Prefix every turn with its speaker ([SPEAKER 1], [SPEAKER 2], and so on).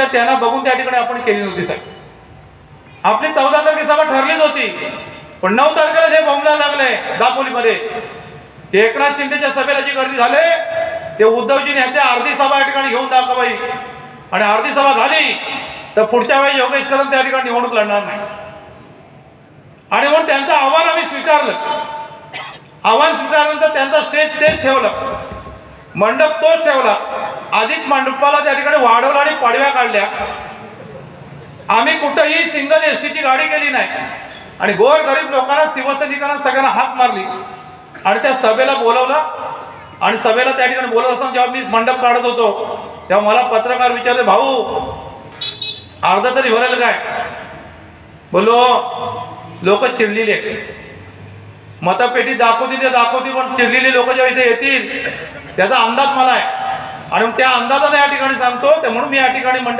[SPEAKER 1] सांगितलं त्यांना बघून त्या ठिकाणी आपण केली नव्हती साहेब. आपली चौदा तारखे सभा ठरलीच होती. पण नऊ तारखेला जे बॉम्बला लागले दापोलीमध्ये एकनाथ शिंदेच्या सभेला जी गर्दी झाले ते उद्धवजीने यांच्या अर्धी सभा या ठिकाणी घेऊन दाखवाई आणि अर्धी सभा झाली तर पुढच्या वेळी योगेश कदम त्या ठिकाणी निवडणूक लढणार नाही. आणि म्हणून त्यांचं आव्हान आम्ही स्वीकारलं. आव्हान स्वीकारल्यानंतर त्यांचा स्टेज तेच ठेवलं. मंडप तोच ठेवला. अधिक मंडपाला त्या ठिकाणी वाढवलं आणि पाडव्या काढल्या. आम्ही कुठंही सिंगल एस टीची गाडी केली नाही. आणि गोर गरीब लोकांना शिवसैनिकांना सगळ्यांना हाक मारली. आणि त्या सभेला बोलवलं. आणि सभेला त्या ठिकाणी बोलत असताना जेव्हा मी मंडप काढत होतो तेव्हा मला पत्रकार विचारले भाऊ अर्धा तरी भरेल काय? बोलो हो. लोक चिडलेली मतपेटी दाखवती ते दाखवती पण चिडलेली लोक जेव्हा इथे येतील त्याचा अंदाज मला आहे. आणि त्या अंदाजाने या ठिकाणी सांगतो ते म्हणून मी या ठिकाणी मंडप